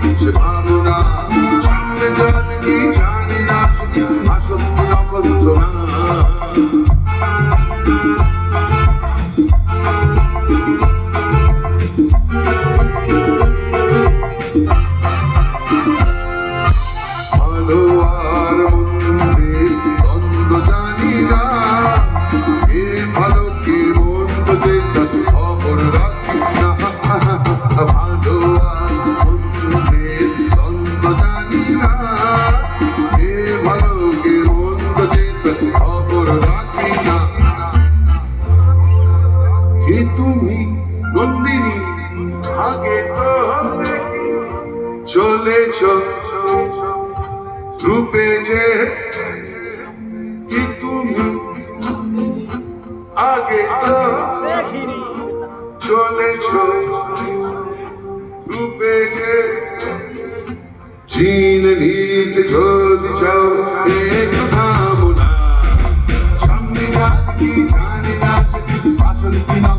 কিছু পারো না সামনে যাবে কি জানি না আসক্তি নকল না ভালো কি মন্দ যেটা খবর রাখি না তিনি আগে তো চলেছ রূপে যে কি তুমি, আগে তো চলেছ রূপে যে চীন ভীত যদি চাও, একটু থামো না। সামনে জানি না শাসন কি না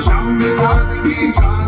Sammne Tage, die Tage.